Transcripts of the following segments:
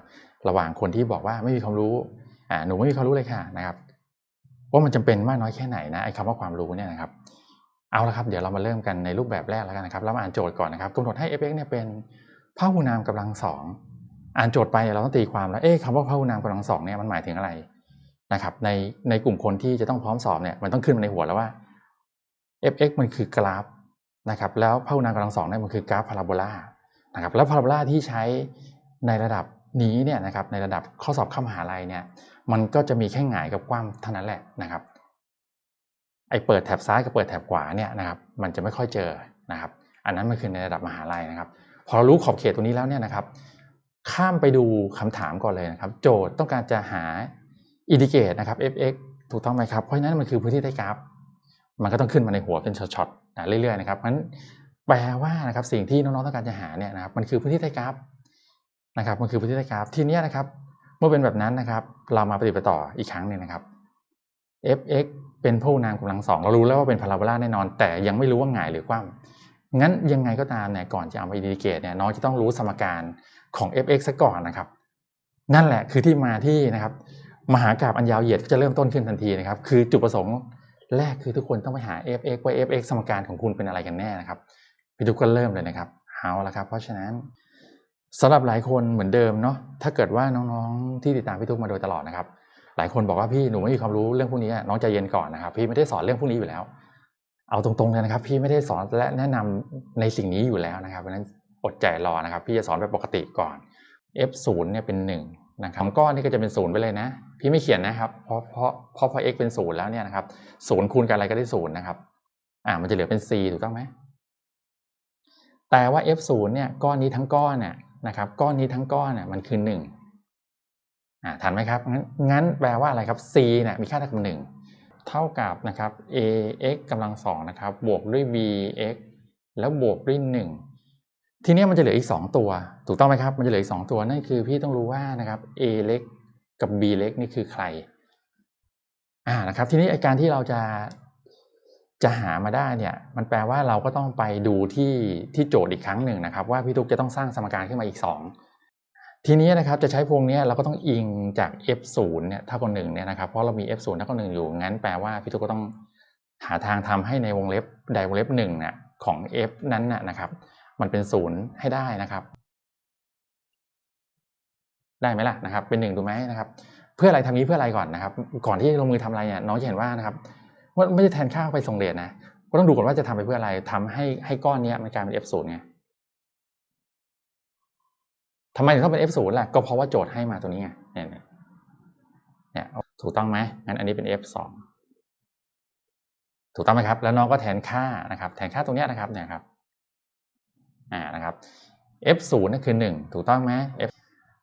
นะครับระหว่างคนที่บอกว่าไม่มีความรู้อ่าหนูไม่มีความรู้เลยค่ะนะครับว่ามันจำเป็นมากน้อยแค่ไหนนะไอ้คำว่าความรู้เนี่ยนะครับเอาละครับเดี๋ยวเรามาเริ่มกันในรูปแบบแรกแล้วกันนะครับเรามาอ่านโจทย์ก่อนนะครับกำหนดให้ f(x) เนี่ยเป็นพหุนามกำลังสองอ่านโจทย์ไปเราต้องตีความแล้วเอ๊ะคำว่าพหุนามกำลังสองเนี่ยมันหมายถึงอะไรนะครับในในกลุ่มคนที่จะต้องพร้อมสอบเนี่ยมันต้องขึ้นมาในหัวแล้วว่า f(x) มันคือกราฟนะครับแล้วพหุนามกำลังสองเนี่ยมันคือกราฟพาราโบลานะครับแล้วพาราโบลาที่ใช้ในระดับ นี้เนี่ยนะครับในระดับข้อสอบเข้ามหาลัยเนี่ยมันก็จะมีแค่หงายกับกว้างเท่านั้นแหละนะครับไอเปิดแถบซ้ายกับเปิดแถบขวาเนี่ยนะครับมันจะไม่ค่อยเจอนะครับอันนั้นมันคือในระดับมหาลัยนะครับ พอเรารู้ขอบเขตตรงนี้แล้วเนี่ยนะครับ ข้ามไปดูคำถามก่อนเลยนะครับ โจทย์ต้องการจะหาอินดิเกตนะครับ fx ถูกต้องไหมครับเพราะฉะนั้นมันคือพื้นที่ใต้กราฟ มันก็ต้องขึ้นมาในหัวเป็นช็อตๆนะเรื่อยๆนะครับเพราะฉะนั้นแปลว่านะครับสิ่งที่น้องๆต้องการจะหาเนี่ยนะครับมันคือพื้นที่ใต้กราฟ นะครับมันคือพื้นที่ใต้กราฟทีนี้นะครับ เมื่อเป็นแบบนั้นนะครับ เรามาปฏิบัติต่ออีกครั้งหนึ่งนะครับ fx เป็นพหุนามกำลังสองเรารู้แล้วว่าเป็นพาราโบลาแน่นอน แต่ยังไม่รู้ว่าหงายหรือกว้างงั้นยังไงก็ตามเนี่ยก่อนจะเอามาอินดิเกตเนี่ยน้องจะต้องรู้สมการของ fx ซะก่อนนะครับ นั่นแหละคือที่มาที่นะครับ มหากราบอันยาวเหยียดก็จะเริ่มต้นขึ้นทันทีนะครับ คือจุดประสงค์แรกคือทุกคนต้องไปหา fx ว่า fx สมการของคุณเป็นอะไรกันแน่นะครับพี่ทุกก็เริ่มเลยนะครับเอาละครับ เพราะฉะนั้น สำหรับหลายคนเหมือนเดิมเนาะถ้าเกิดว่าน้องๆ ที่ติดตามพี่ทุกมาโดยตลอดนะครับ หลายคนบอกว่าพี่หนูไม่มีความรู้เรื่องพวกนี้น้องใจเย็นก่อนนะครับ พี่ไม่ได้สอนเรื่องพวกนี้อยู่แล้ว เอาตรงๆเลยนะครับ พี่ไม่ได้สอนและแนะนำในสิ่งนี้อยู่แล้วนะครับเพราะฉะนั้นอดใจรอนะครับ พี่จะสอนแบบปกติก่อน f 0 เนี่ยเป็น1นะครับก้อนนี่ก็จะเป็นศูนย์ไปเลยนะ พี่ไม่เขียนนะครับ เพราะเพราะเพราะพอ x เป็นศูนย์แล้วเนี่ยนะครับศูนย์คูณกับอะไรก็ได้ศูนย์นะครับ อ่ามันจะเหลือเป็น c ถูกต้องไหมแต่ว่า f 0 เนี่ยก้อนนี้ทั้งก้อนเนี่ย นะครับก้อนนี้ทั้งก้อนเนี่ยมันคือ1อ่าทันไหมครับ งั้นงั้นแปลว่าอะไรครับ c เนี่ยมีค่าเท่ากับ1เท่ากับนะครับ ax กำลังสองนะครับบวกด้วย bx แล้วบวกด้วย 1 ทีนี้มันจะเหลืออีก 2 ตัว ถูกต้องไหมครับ มันจะเหลืออีก 2 ตัวนั่นคือพี่ต้องรู้ว่านะครับ a เล็กกับ b เล็กนี่คือใครอ่านะครับทีนี้อาการที่เราจะ จะหามาได้เนี่ยมันแปลว่าเราก็ต้องไปดูที่ที่โจทย์อีกครั้งหนึ่งนะครับ ว่าพี่ทุกจะต้องสร้างสมการขึ้นมาอีก 2 ทีนี้นะครับจะใช้พวงนี้เราก็ต้องอิงจาก f 0 เนี่ยเท่ากับ1เนี่ยนะครับเพราะเรามี f 0 เท่ากับ1อยู่งั้นแปลว่าพี่ทุกก็ต้องหาทางทำให้ในวงเล็บใดวงเล็บ1เนี่ยของ f นั้นน่ะนะครับ มันเป็นศูนย์ให้ได้นะครับ ได้ไหมล่ะนะครับ เป็นหนึ่งถูไหมนะครับ เพื่ออะไรทำนี้เพื่ออะไรก่อนนะครับ ก่อนที่ลงมือทำอะไรเนี่ยน้องจะเห็นว่านะครับ ว่าไม่ได้แทนค่าไปส่งเดชนะก็ต้องดูก่อนว่าจะทำไปเพื่ออะไรทำให้ให้ก้อนเนี้ยมันกลายเป็น f 0ไงทำไมถึงต้องเป็น f 0ล่ะ ก็เพราะว่าโจทย์ให้มาตัวนี้ไงเนี่ยเนี่ยถูกต้องไหมงั้นอันนี้เป็น f 2ถูกต้องไหมครับ แล้วน้องก็แทนค่านะครับ แทนค่าตรงเนี้ยนะครับ เนี่ยครับ อ่านะครับ f 0นั่นคือ1ถูกต้องไหม f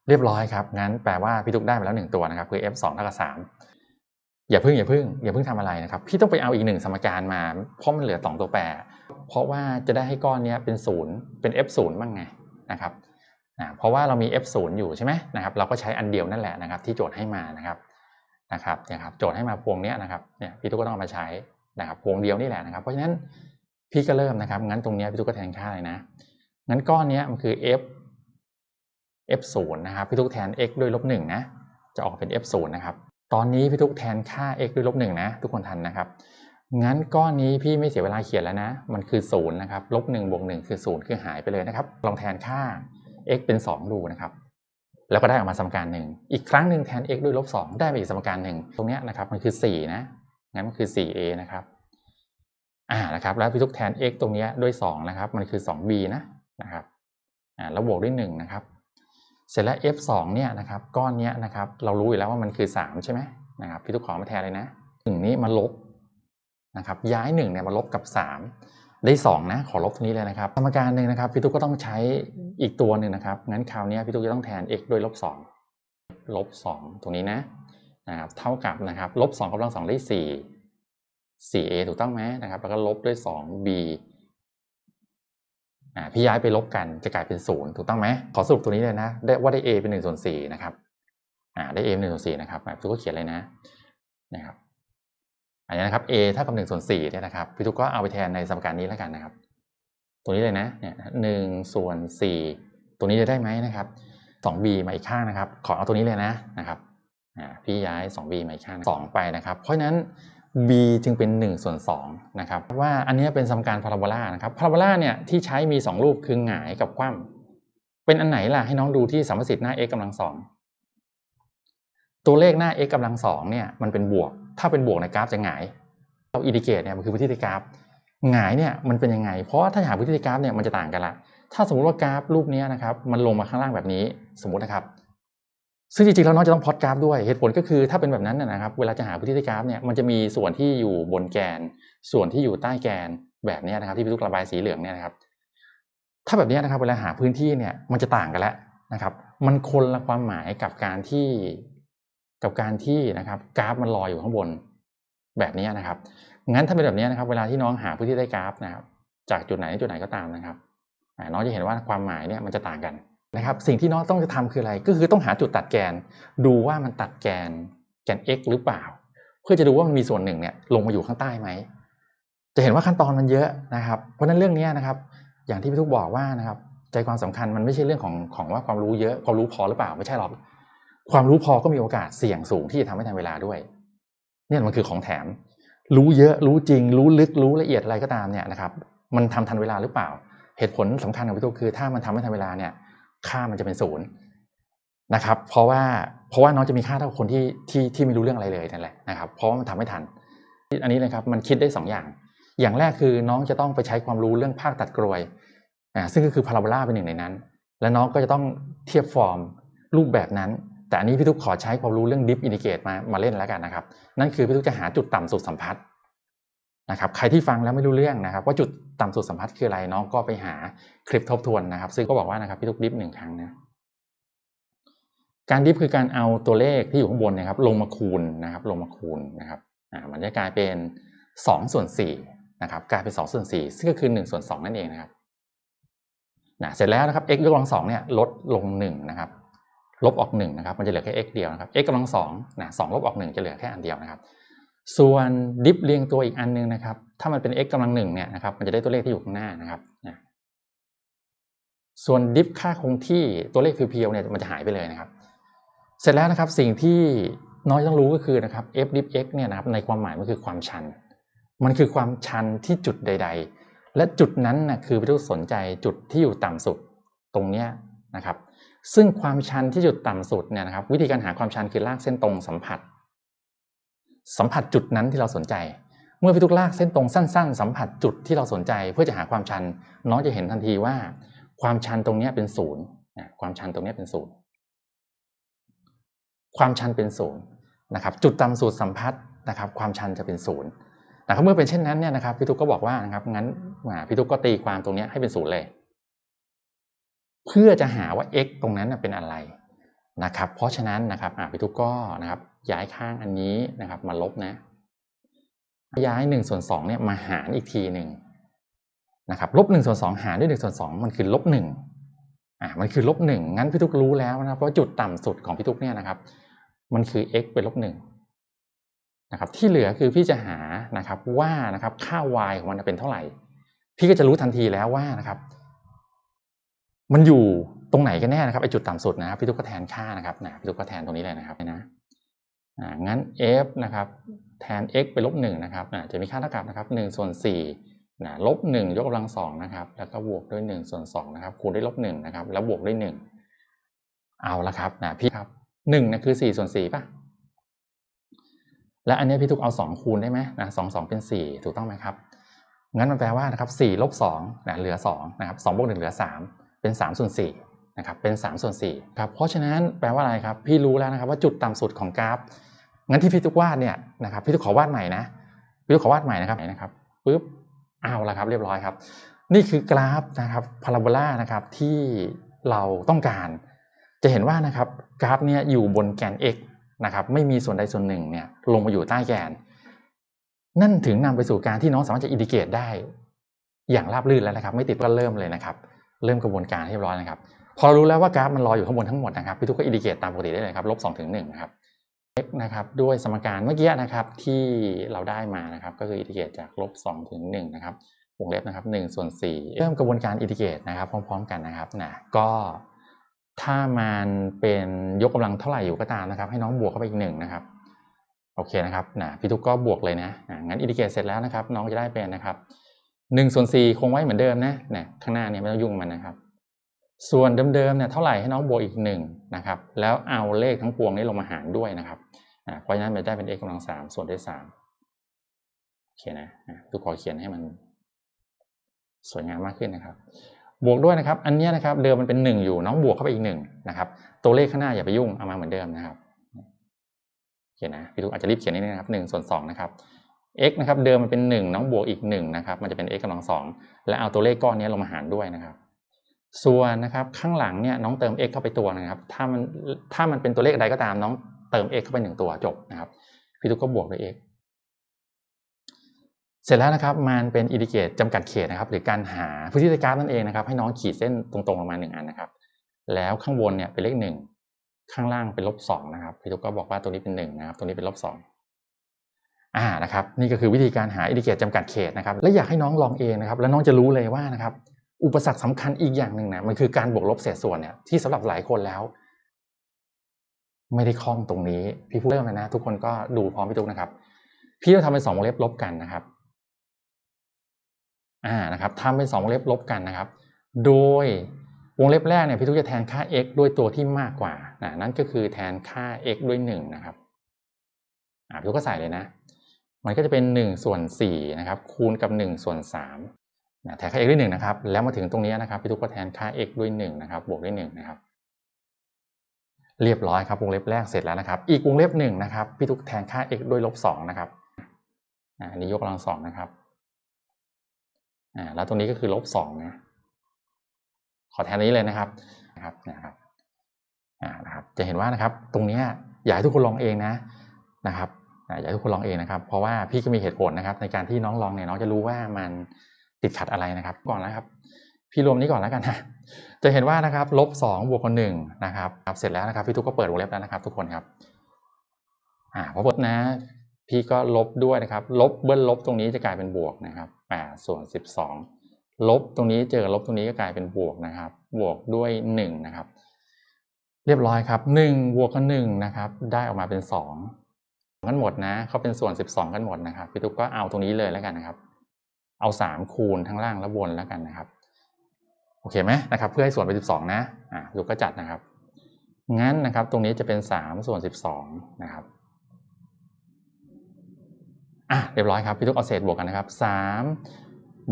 เรียบร้อยครับ งั้นแปลว่าพี่ทุกได้มาแล้ว1ตัวนะครับ คือ f 2เท่ากับ3 อย่าพึ่งอย่าพึ่งอย่าพึ่งทำอะไรนะครับ พี่ต้องไปเอาอีกหนึ่งสมการมา เพราะมันเหลือ2ตัวแปร เพราะว่าจะได้ให้ก้อนนี้เป็น0เป็น f 0บ้างไงนะครับนะเพราะว่าเรามี f 0อยู่ใช่ไหมนะครับ เราก็ใช้อันเดียวนั่นแหละนะครับ ที่โจทย์ให้มานะครับนะครับเนี่ยครับ โจทย์ให้มาพวงนี้นะครับเนี่ยพี่ทุกก็ต้องเอามาใช้นะครับพวงเดียวนี่แหละนะครับ เพราะฉะนั้นพี่ก็เริ่มนะครับ งั้นตรงนี้พี่ทุกก็แทนค่าเลยนะงั้นก้อนนี้มันคือ f f 0นย์นะครับพี่ทุกแทน x ด้วยลบหนึ่งนะจะออกเป็น f 0นะครับ ตอนนี้พี่ทุกแทนค่า x ด้วยลบหนึ่งนะ ทุกคนทันนะครับ งั้นก้อนนี้พี่ไม่เสียเวลาเขียนแล้วนะ มันคือ0นย์นะครับลบหนึ่งบวกหนึ่งคือ0คือหายไปเลยนะครับ ลองแทนค่า x เป็น 2 ดูนะครับ แล้วก็ได้ออกมาสมการหนึ่งอีกครั้งหนึ่งแทน x ด้วยลบ2ได้มาอีกสมการหนึ่งตรงนี้นะครับมันคือ 4 นะ งั้นมันคือ 4a นะครับ อ่านะครับ แล้วพี่ทุกแทน x ตรงนี้ด้วย2นะครับ มันคือ 2b นะนะครับ อ่าแล้วบวกด้วย1นะครับ เสร็จแล้ว f 2 เนี่ยนะครับก้อนเนี้ยนะครับเรารู้อยู่แล้วว่ามันคือ 3 ใช่ไหมนะครับพี่ทุกขอมาแทนเลยนะ1นี้มาลบนะครับย้าย1เนี่ยมาลบกับ 3 ได้ 2 นะขอลบตรงนี้เลยนะครับสมการหนึ่งนะครับพี่ทุกก็ต้องใช้อีกตัวหนึ่งนะครับงั้นคราวนี้พี่ทุกจะต้องแทน x ด้วยลบ2ลบ2ตรงนี้นะนะครับเท่ากับนะครับลบ2กำลัง2ได้ 4 4a ถูกต้องไหมนะครับแล้วก็ลบด้วย 2b พี่ย้ายไปลบกันจะกลายเป็นศูนย์ถูกต้องไหมขอสรุปตัวนี้เลยนะได้ว่าได้ a เป็น1ส่วน4นะครับได้ a เป็น1ส่วน4นะครับพี่ทุกก็เขียนเลยนะนะครับอันนี้นะครับ a เท่ากับ1ส่วน4เนี่ยนะครับพี่ทุกก็เอาไปแทนในสมการนี้แล้วกันนะครับ ตัวนี้เลยนะเนี่ยหนึ่งส่วน4ตัวนี้จะได้ไหมนะครับ 2b มาอีกข้างนะครับ ขอเอาตัวนี้เลยนะนะครับพี่ย้าย 2b มาอีกข้าง2ไปนะครับ เพราะฉะนั้น b จึงเป็น1ส่วน2นะครับว่าอันนี้เป็นสมการพาราโบลานะครับพาราโบลาเนี่ยที่ใช้มี 2 รูปคือหงายกับคว่ำเป็นอันไหนล่ะให้น้องดูที่สัมประสิทธิ์หน้า x กำลังสองตัวเลขหน้า x กำลังสองเนี่ยมันเป็นบวก ถ้าเป็นบวกในกราฟจะหงายเราอินดิเกตเนี่ยมันคือพื้นที่ในกราฟหงายเนี่ยมันเป็นยังไง เพราะถ้าหาพื้นที่ในกราฟเนี่ยมันจะต่างกันละถ้าสมมติว่ากราฟรูปนี้นะครับมันลงมาข้างล่างแบบนี้สมมตินะครับ ซึ่งจริงๆแล้วน้องจะต้องพอตกราฟด้วยเหตุผลก็คือถ้าเป็นแบบนั้นนะครับ เวลาจะหาพื้นที่ในกราฟเนี่ยมันจะมีส่วนที่อยู่บนแกน ส่วนที่อยู่ใต้แกนแบบนี้นะครับ ที่พี่ลูกระบายสีเหลืองเนี่ยนะครับ ถ้าแบบนี้นะครับ เวลาหาพื้นที่เนี่ยมันจะต่างกันแล้วนะครับ มันคนละความหมายกับการที่กับการที่นะครับ กราฟมันลอยอยู่ข้างบนแบบนี้นะครับ งั้นถ้าเป็นแบบนี้นะครับ เวลาที่น้องหาพื้นที่ใต้กราฟนะครับ จากจุดไหนจุดไหนก็ตามนะครับน้องจะเห็นว่าความหมายเนี่ยมันจะต่างกัน นะครับสิ่งที่น้องต้องจะทำคืออะไร ก็คือต้องหาจุดตัดแกน ดูว่ามันตัดแกนแกน x หรือเปล่า เพื่อจะดูว่ามันมีส่วนหนึ่งเนี่ยลงมาอยู่ข้างใต้ไหมจะเห็นว่าขั้นตอนมันเยอะนะครับ เพราะนั้นเรื่องนี้นะครับ อย่างที่พี่ทุกบอกว่านะครับใจความสำคัญมันไม่ใช่เรื่องของของว่าความรู้เยอะความรู้พอหรือเปล่าไม่ใช่หรอกความรู้พอก็มีโอกาสเสี่ยงสูงที่จะทำให้ทันเวลาด้วย เนี่ยมันคือของแถม รู้เยอะรู้จริง รู้ลึกรู้ละเอียดอะไรก็ตามเนี่ยนะครับ มันทำทันเวลาหรือเปล่า เหตุผลสำคัญของพี่ตุ๊กคือ ถ้ามันทำไม่ทันเวลาเนี่ย ค่ามันจะเป็นศูนย์นะครับ เพราะว่าเพราะว่าน้องจะมีค่าเท่าคนที่ที่ที่ไม่รู้เรื่องอะไรเลยนั่นแหละนะครับ เพราะว่ามันทำไม่ทัน อันนี้นะครับมันคิดได้สองอย่าง อย่างแรกคือน้องจะต้องไปใช้ความรู้เรื่องภาคตัดกรวยอ่าซึ่งก็คือพาราโบลาเป็นหนึ่งในนั้น และน้องก็จะต้องเทียบฟอร์มรูปแบบนั้น แต่อันนี้พี่ทุกขอใช้ความรู้เรื่องดิฟอินดิเกตมามาเล่นแล้วกันนะครับ นั่นคือพี่ทุกจะหาจุดต่ำสุดสัมพัทธ์ นะครับใครที่ฟังแล้วไม่รู้เรื่องนะครับว่าจุดต่ำสุดสัมพัทธ์คืออะไรน้องก็ไปหาคลิปทบทวนนะครับ ซึ่งก็บอกว่านะครับพี่ทุกดิฟหนึ่งครั้งนะการดิฟคือการเอาตัวเลขที่อยู่ข้างบนนะครับ ลงมาคูณนะครับ ลงมาคูณนะครับอ่ามันจะกลายเป็นสองส่วนสี่นะครับกลายเป็นสองส่วนสี่ซึ่งก็คือหนึ่งส่วนสองนั่นเองนะครับนะเสร็จแล้วนะครับ x ยกกำลังสองเนี่ยลดลงหนึ่งนะครับลบออกหนึ่งนะครับมันจะเหลือแค่ x เดียวนะครับ x กำลังสองนะสองลบออกหนึ่งจะเหลือแค่อันเดียวนะครับ ส่วนดิฟเรียงตัวอีกอันนึงนะครับ ถ้ามันเป็น x กำลังหนึ่งเนี่ยนะครับ มันจะได้ตัวเลขที่อยู่ข้างหน้านะครับ ส่วนดิฟค่าคงที่ตัวเลขเพียวๆเนี่ยมันจะหายไปเลยนะครับ เสร็จแล้วนะครับสิ่งที่น้อยต้องรู้ก็คือนะครับ f diff x เนี่ยนะครับในความหมายมันคือความชัน มันคือความชันที่จุดใด ๆ และจุดนั้นนะคือพี่ทุกสนใจจุดที่อยู่ต่ำสุดตรงเนี้ยนะครับ ซึ่งความชันที่จุดต่ำสุดเนี่ยนะครับ วิธีการหาความชันคือลากเส้นตรงสัมผัส สัมผัสจุดนั้นที่เราสนใจ เมื่อพี่ทุกลากเส้นตรงสั้น ๆ สัมผัสจุดที่เราสนใจเพื่อจะหาความชัน น้องจะเห็นทันทีว่า ความชันตรงนี้เป็นศูนย์ความชันตรงนี้เป็นศูนย์ความชันเป็นศูนย์นะครับ จุดต่ำสุดสัมผัสนะครับ ความชันจะเป็นศูนย์นะครับเมื่อเป็นเช่นนั้นเนี่ยนะครับพี่ทุกก็บอกว่านะครับงั้นพี่ทุกก็ตีความตรงนี้ให้เป็นศูนย์เลย เพื่อจะหาว่า x ตรงนั้นเป็นอะไรนะครับ เพราะฉะนั้นนะครับพี่ทุกก็นะครับ ย้ายข้างอันนี้นะครับ มาลบนะ ย้ายหนึ่งส่วนสองเนี่ยมาหารอีกทีหนึ่งนะครับลบหนึ่งส่วนสองหารด้วยหนึ่งส่วนสองมันคือลบหนึ่งอ่ามันคือลบหนึ่งงั้นพี่ทุกรู้แล้วนะครับว่าจุดต่ำสุดของพี่ทุกเนี่ยนะครับ มันคือ x เป็นลบหนึ่งนะครับ ที่เหลือคือพี่จะหานะครับว่านะครับค่า y ของมันเป็นเท่าไหร่ พี่ก็จะรู้ทันทีแล้วว่านะครับ มันอยู่ตรงไหนกันแน่นะครับไอจุดต่ำสุดนะครับพี่ทุกก็แทนค่านะครับนะพี่ทุกก็แทนตรงนี้เลยนะครับนะ งั้น f นะครับแทน x เป็นลบหนึ่งนะครับจะมีค่าเท่ากับนะครับหนึ่งส่วนสี่นะลบหนึ่งยกกำลังสองนะครับแล้วก็บวกด้วยหนึ่งส่วนสองนะครับคูณด้วยลบหนึ่งนะครับแล้วบวกด้วยหนึ่งเอาละครับนะพี่ครับหนึ่งนะคือสี่ส่วนสี่ป่ะและอันนี้พี่ทุกเอาสองคูณได้ไหมนะสองสองเป็นสี่ถูกต้องไหมครับ งั้นมันแปลว่านะครับสี่ลบสองนะเหลือสองนะครับสองบวกหนึ่งเหลือสามเป็นสามส่วนสี่นะครับเป็นสามส่วนสี่ครับเพราะฉะนั้นแปลว่าอะไรครับ พี่รู้แล้วนะครับว่าจุดต่ำสุดของกราฟ งั้นที่พี่ทุกวาดเนี่ยนะครับพี่ทุกขอวาดใหม่นะพี่ทุกขอวาดใหม่นะครับไหนนะครับปึ๊บเอาละครับเรียบร้อยครับ นี่คือกราฟนะครับพาราโบลานะครับที่เราต้องการ จะเห็นว่านะครับกราฟเนี่ยอยู่บนแกน x นะครับไม่มีส่วนใดส่วนหนึ่งเนี่ยลงมาอยู่ใต้แกน นั่นถึงนำไปสู่การที่น้องสามารถจะอินดิเกตได้ อย่างราบรื่นแล้วนะครับ ไม่ติดก็เริ่มเลยนะครับ เริ่มกระบวนการให้เรียบร้อยนะครับ พอรู้แล้วว่ากราฟมันลอยอยู่ข้างบนทั้งหมดนะครับพี่ทุกก็อินดิเกตตามปกติได้เลยครับลบสองถึงหนึ่งครับ x นะครับด้วยสมการเมื่อกี้นะครับที่เราได้มานะครับก็คืออินทิเกรตจากลบ2ถึง1นะครับวงเล็บนะครับ1ส่วน4เริ่มกระบวนการอินทิเกรตนะครับพร้อม ๆ กันนะครับนะก็ถ้ามันเป็นยกกำลังเท่าไหร่อยู่ก็ตามนะครับ ให้น้องบวกเข้าไปอีกหนึ่งนะครับโอเคนะครับนะพี่ทุกก็บวกเลยนะอะงั้นอินดิเกรตเสร็จแล้วนะครับ น้องจะได้เป็นนะครับหนึ่งส่วนสี่คงไว้เหมือนเดิมนะนี่ยข้างหน้าเนี่ยไม่ต้องยุ่งมันนะครับ ส่วนเดิมๆเนี่ยเท่าไหร่ให้น้องบวกอีกหนึ่งนะครับแล้วเอาเลขทั้งปวงนี้ลงมาหารด้วยนะครับอะเพราะฉะนั้นมันได้เป็น x กำลังสามส่วนด้วยสามโอเคนะอ่ทุกขอเขียนให้มันสวยงามมากขึ้นนะครับ บวกด้วยนะครับ อันนี้นะครับเดิมมันเป็นหนึ่งอยู่น้องบวกเข้าไปอีกหนึ่งนะครับตัวเลขข้างหน้าอย่าไปยุ่งเอามาเหมือนเดิมนะครับเขียนนะพี่ทุกอาจจะรีบเขียนนิดนึงนะครับหนึ่งส่วนสองนะครับ x นะครับเดิมมันเป็นหนึ่งน้องบวกอีกหนึ่งนะครับมันจะเป็น x กำลังสองและเอาตัวเลขก้อนนี้ลงมาหารด้วยนะครับ ส่วนนะครับข้างหลังเนี่ยน้องเติม x เข้าไปตัวนะครับ ถ้ามันถ้ามันเป็นตัวเลขใดก็ตามน้องเติม x เข้าไปหนึ่งตัวจบนะครับ พี่ทุกก็บวกด้วย x เสร็จแล้วนะครับมันเป็นอินดิเกตจำกัดเขตนะครับ หรือการหาพื้นที่ในกราฟนั่นเองนะครับ ให้น้องขีดเส้นตรงๆลงมาหนึ่งอันนะครับ แล้วข้างบนเนี่ยเป็นเลขหนึ่งข้างล่างเป็นลบสองนะครับพี่ตุ๊กก็บอกว่าตัวนี้เป็นหนึ่งนะครับตัวนี้เป็นลบสองอ่านะครับนี่ก็คือวิธีการหาอินดิเกตจำกัดเขตนะครับและอยากให้น้องลองเองนะครับแล้วน้องจะรู้เลยว่านะครับ อุปสรรคสำคัญอีกอย่างหนึ่งนะมันคือการบวกลบเศษส่วนเนี่ยที่สำหรับหลายคนแล้ว ไม่ได้คล่องตรงนี้ พี่พูดเริ่มเลยนะ ทุกคนก็ดูพร้อมพี่ตุ๊กนะครับ พี่จะทำเป็นสองวงเล็บลบกันนะครับ อ่านะครับทำเป็นสองวงเล็บลบกันนะครับ โดยวงเล็บแรกเนี่ยพี่ทุกจะแทนค่า x ด้วยตัวที่มากกว่านะนั่นก็คือแทนค่า x ด้วยหนึ่งนะครับอ่าพี่ทุกก็ใส่เลยนะ มันก็จะเป็นหนึ่งส่วนสี่นะครับคูณกับหนึ่งส่วนสาม แทนค่า x ด้วยหนึ่งนะครับ แล้วมาถึงตรงนี้นะครับพี่ทุกก็แทนค่า x ด้วยหนึ่งนะครับ บวกด้วยหนึ่งนะครับ เรียบร้อยครับวงเล็บแรกเสร็จแล้วนะครับ อีกวงเล็บหนึ่งนะครับพี่ทุกแทนค่า x ด้วยลบสองนะครับอ่าอันนี้ยกกำลังสองนะครับอ่าแล้วตรงนี้ก็คือลบสองนะขอแทนนี้เลยนะครับนะครับนะครับอ่านะครับ จะเห็นว่านะครับ ตรงนี้อยากให้ทุกคนลองเองนะนะครับอยากให้ทุกคนลองเองนะครับ เพราะว่าพี่ก็มีเหตุผลนะครับ ในการที่น้องลองเนี่ยน้องจะรู้ว่ามัน ติดขัดอะไรนะครับ ก่อนนะครับ พี่รวมนี้ก่อนแล้วกันนะจะเห็นว่านะครับลบสองบวกกับหนึ่งนะครับเสร็จแล้วนะครับพี่ทุกก็เปิดวงเล็บแล้วนะครับ ทุกคนครับอ่าพอเปิดนะ พี่ก็ลบด้วยนะครับ ลบเบิ้ลลบตรงนี้จะกลายเป็นบวกนะครับ8ส่วน 12 ลบตรงนี้เจอลบตรงนี้ก็กลายเป็นบวกนะครับ บวกด้วย1นะครับ เรียบร้อยครับ1บวกกับ1นะครับ ได้ออกมาเป็น2กันหมดนะเขาเป็นส่วน 12 กันหมดนะครับพี่ตุ๊กก็เอาตรงนี้เลยแล้วกันนะครับ เอา 3 คูณทั้งล่างและบนแล้วกันนะครับ โอเคไหมนะครับ เพื่อให้ส่วนเป็น 12 นะอะพี่ตุ๊กก็จัดนะครับ งั้นนะครับ ตรงนี้จะเป็น 3 ส่วน 12 นะครับอะเรียบร้อยครับ พี่ทุกเอาเศษบวกกันนะครับสาม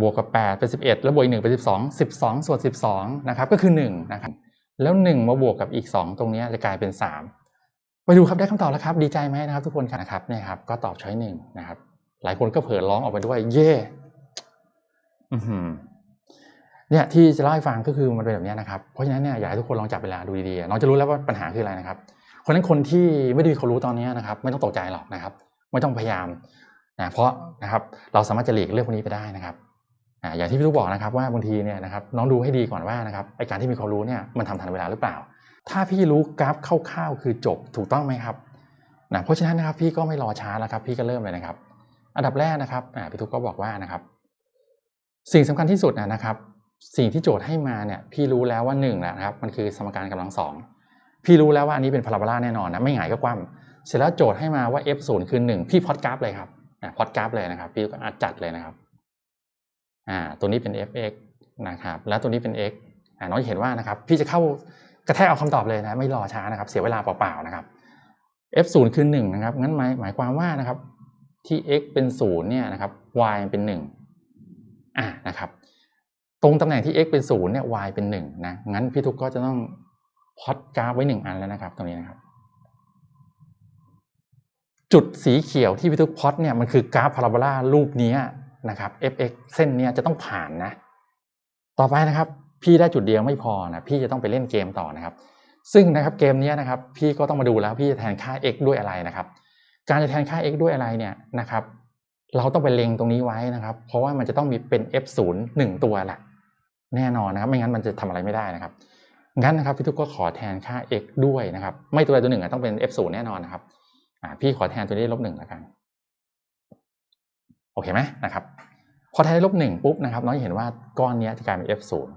บวกกับแปดเป็นสิบเอ็ดแล้วบวกอีกหนึ่งเป็นสิบสองสิบสองส่วนสิบสองนะครับ ก็คือหนึ่งนะครับ แล้วหนึ่งมาบวกกับอีกสองตรงนี้จะกลายเป็นสามไปดูครับได้คำตอบแล้วครับ ดีใจไหมนะครับ ทุกคนนะครับเนี่ยครับ ก็ตอบช้อยหนึ่งนะครับ หลายคนก็เผลอร้องออกไปด้วย เย่ เนี่ยที่จะเล่าให้ฟังก็คือมันเป็นแบบนี้นะครับ เพราะฉะนั้นเนี่ยอยากให้ทุกคนลองจับเวลาดูดีๆน้องจะรู้แล้วว่าปัญหาคืออะไรนะครับคนนั้นคนที่ไม่ได้มีความรู้ตอนนี้นะครับ ไม่ต้องตกใจหรอกนะครับ ไม่ต้องพยายามนะเพราะนะครับเราสามารถจะหลีกเรื่องพวกนี้ไปได้นะครับอย่างที่พี่ลูกบอกนะครับว่าบางทีเนี่ยนะครับน้องดูให้ดีก่อนว่านะครับไอการที่มีความรู้เนี่ยมันทำทันเวลาหรือเปล่า ถ้าพี่รู้กราฟคร่าวๆคือจบถูกต้องไหมครับนะเพราะฉะนั้นนะครับพี่ก็ไม่รอช้าแล้วครับ พี่ก็เริ่มเลยนะครับ อันดับแรกนะครับพี่ทุกก็บอกว่านะครับ สิ่งสำคัญที่สุดนะครับ สิ่งที่โจทย์ให้มาเนี่ยพี่รู้แล้วว่าหนึ่งนะครับมันคือสมการกำลังสองพี่รู้แล้วว่าอันนี้เป็นพาราโบลาแน่นอนนะไม่หงายก็คว่ำเสร็จแล้วโจทย์ให้มาว่า f 0คือ1พี่พอดกราฟเลยครับพอดกราฟเลยนะครับ พี่ก็อัดจัดเลยนะครับอ่าตัวนี้เป็น fx นะครับแล้วตัวนี้เป็น x อ่าน้องเห็นว่านะครับ พี่จะเข้ากระแทกเอาคำตอบเลยนะไม่รอช้านะครับ เสียเวลาเปล่าๆนะครับ f 0คือ1นะครับงั้นหมายหมายความว่านะครับที่ x เป็น0เนี่ยนะครับ y เป็น 1 อ่านะครับ ตรงตำแหน่งที่ x เป็น0เนี่ย y เป็น1นะงั้นพี่ทุกก็จะต้องพอดกราฟไว้ 1 อันแล้วนะครับ ตรงนี้นะครับ จุดสีเขียวที่พี่ทุกพอดเนี่ยมันคือกราฟพาราโบลารูปนี้นะครับ fx เส้นเนี้ยจะต้องผ่านนะ ต่อไปนะครับ พี่ได้จุดเดียวไม่พอนะพี่จะต้องไปเล่นเกมต่อนะครับ ซึ่งนะครับเกมนี้นะครับ พี่ก็ต้องมาดูแล้วพี่จะแทนค่า x ด้วยอะไรนะครับ การจะแทนค่า x ด้วยอะไรเนี่ยนะครับ เราต้องไปเล็งตรงนี้ไว้นะครับ เพราะว่ามันจะต้องมีเป็น f 0 1 ตัวแหละแน่นอนนะครับ ไม่งั้นมันจะทำอะไรไม่ได้นะครับ งั้นนะครับพี่ทุกก็ขอแทนค่า x ด้วยนะครับ ไม่ตัวใดตัวหนึ่งต้องเป็น f 0แน่นอนนะครับพี่ขอแทนตัวนี้ลบหนึ่งแล้วกัน โอเคไหมนะครับ พอแทนลบหนึ่งปุ๊บนะครับ น้องเห็นว่าก้อนนี้จะกลายเป็น f 0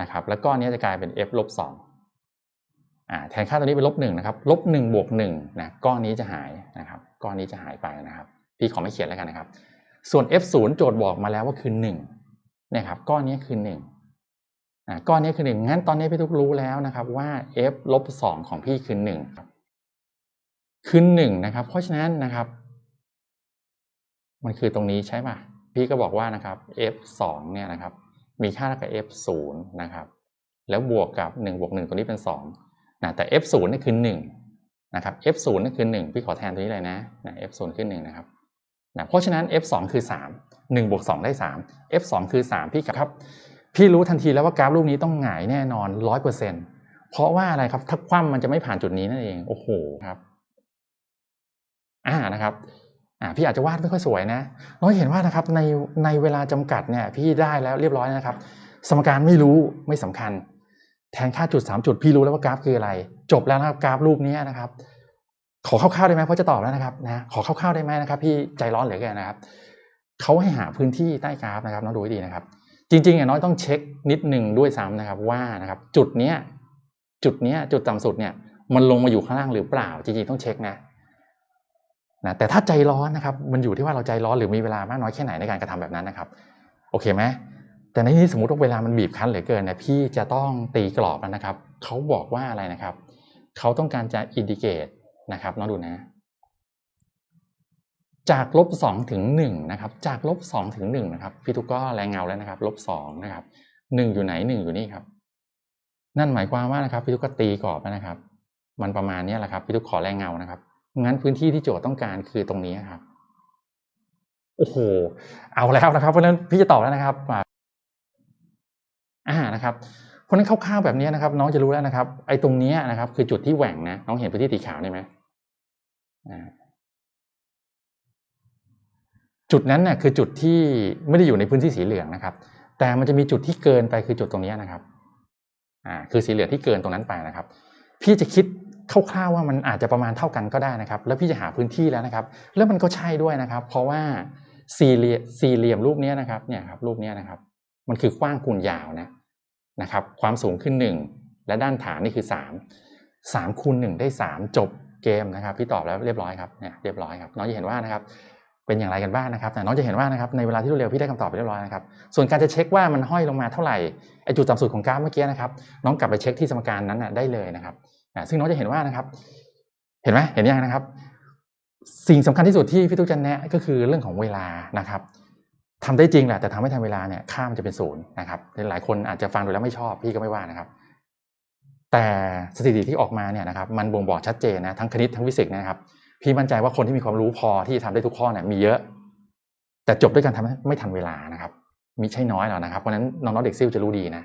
นะครับ แล้วก้อนนี้จะกลายเป็น f ลบสองแทนค่าตัวนี้เป็นลบหนึ่งนะครับ ลบหนึ่งบวกหนึ่งนะ ก้อนนี้จะหายนะครับ ก้อนนี้จะหายไปนะครับ พี่ขอไม่เขียนแล้วกันนะครับ ส่วน f 0 โจทย์บอกมาแล้วว่าคือหนึ่งนะครับก้อนนี้คือหนึ่งอ่าก้อนนี้คือหนึ่งงั้นตอนนี้พี่ทุกรู้แล้วนะครับว่า f ลบสองของพี่คือหนึ่งคือหนึ่งนะครับ เพราะฉะนั้นนะครับ มันคือตรงนี้ใช่ป่ะพี่ก็บอกว่านะครับ f สองเนี่ยนะครับ มีค่าเท่ากับ f ศูนย์นะครับแล้วบวกกับ1บวก1ตัวนี้เป็น2นะแต่ f 0นี่คือ1นะครับ f 0นี่คือ 1 พี่ขอแทนตัวนี้เลยนะนะ f 0คือ1นะครับ นะเพราะฉะนั้น f 2คือ 3 1บวก2ได้ 3 f 2คือ 3 พี่ครับ พี่รู้ทันทีแล้วว่ากราฟรูปนี้ต้องหงายแน่นอน 100%เพราะว่าอะไรครับถ้าคว่ำมันจะไม่ผ่านจุดนี้นั่นเองโอ้โหครับอ่านะครับอ่าพี่อาจจะวาดไม่ค่อยสวยนะน้อยเห็นว่านะครับในในเวลาจำกัดเนี่ยพี่ได้แล้วเรียบร้อยนะครับ สมการไม่รู้ไม่สำคัญ แทนค่าจุดสามจุดพี่รู้แล้วว่ากราฟคืออะไร จบแล้วนะครับกราฟรูปนี้นะครับ ขอคร่าวๆได้ไหมเพราะจะตอบแล้วนะครับนะขอคร่าวๆได้ไหมนะครับ พี่ใจร้อนเหลือเกินนะครับเขาให้หาพื้นที่ใต้กราฟนะครับน้องดูให้ดีนะครับ จริงๆอะน้อยต้องเช็คนิดหนึ่งด้วยซ้ำนะครับว่านะครับ จุดเนี้ยจุดเนี้ยจุดต่ำสุดเนี่ย มันลงมาอยู่ข้างล่างหรือเปล่า จริงๆต้องเช็คนะนะแต่ถ้าใจร้อนนะครับ มันอยู่ที่ว่าเราใจร้อนหรือมีเวลามากน้อยแค่ไหนในการกระทำแบบนั้นนะครับ โอเคไหมแต่ในนี้สมมติว่าเวลามันบีบคั้นเหลือเกินเนี่ยพี่จะต้องตีกรอบแล้วนะครับเขาบอกว่าอะไรนะครับเขาต้องการจะอินดิเกต นะครับน้องดูนะ จากลบสองถึงหนึ่งนะครับ จากลบสองถึงหนึ่งนะครับ พี่ทุกก็แรงเงาแล้วนะครับลบสองนะครับหนึ่งอยู่ไหนหนึ่งอยู่นี่ครับ นั่นหมายความว่านะครับพี่ทุกก็ตีกรอบนะครับ มันประมาณนี้แหละครับพี่ทุกขอแรงเงานะครับงั้นพื้นที่ที่โจทย์ต้องการคือตรงนี้ครับโอ้โหเอาแล้วนะครับ เพราะฉะนั้นพี่จะตอบแล้วนะครับอ่านะครับเพราะฉะนั้นคร่าวๆแบบนี้นะครับ น้องจะรู้แล้วนะครับ ไอ้ตรงนี้นะครับ คือจุดที่แหว่งนะน้องเห็นพื้นที่สีขาวนี่ไหม จุดนั้นเนี่ยคือจุดที่ไม่ได้อยู่ในพื้นที่สีเหลืองนะครับ แต่มันจะมีจุดที่เกินไปคือจุดตรงนี้นะครับอ่าคือสีเหลืองที่เกินตรงนั้นไปนะครับ พี่จะคิดคร่าวๆว่ามันอาจจะประมาณเท่ากันก็ได้นะครับ แล้วพี่จะหาพื้นที่แล้วนะครับ แล้วมันก็ใช่ด้วยนะครับ เพราะว่าสี่เหลี่ยมสี่เหลี่ยมรูปนี้นะครับเนี่ยครับรูปนี้นะครับ มันคือกว้างคูณยาวนะนะครับ ความสูงขึ้นหนึ่งและด้านฐานนี่คือสามสามคูณหนึ่งได้สามจบ เกมนะครับพี่ตอบแล้วเรียบร้อยครับเนี่ยเรียบร้อยครับน้องจะเห็นว่านะครับเป็นอย่างไรกันบ้างนะครับแต่น้องจะเห็นว่านะครับในเวลาที่รวดเร็วพี่ได้คำตอบไปเรียบร้อยนะครับส่วนการจะเช็คว่ามันห้อยลงมาเท่าไหร่ไอจุดต่ำสุดของกราฟเมื่อกี้นะครับน้องกลับไปเช็คที่สมการนั้นนะได้เลยนะครับซึ่งน้องจะเห็นว่านะครับ เห็นไหมเห็นยังนะครับ สิ่งสำคัญที่สุดที่พี่ตุ๊กจะแนะก็คือเรื่องของเวลานะครับทำได้จริงแหละแต่ทำไม่ทันเวลาเนี่ยค่ามันจะเป็นศูนย์นะครับหลายคนอาจจะฟังดูแล้วไม่ชอบพี่ก็ไม่ว่านะครับ แต่สถิติที่ออกมาเนี่ยนะครับมันบ่งบอกชัดเจนนะทั้งคณิตทั้งฟิสิกส์นะครับ พี่มั่นใจว่าคนที่มีความรู้พอที่ทำได้ทุกข้อเนี่ยมีเยอะ แต่จบด้วยการทำไม่ทันเวลานะครับ มีใช่น้อยหรอกนะครับเพราะฉะนั้นน้องๆเด็กซิ่วจะรู้ดีนะ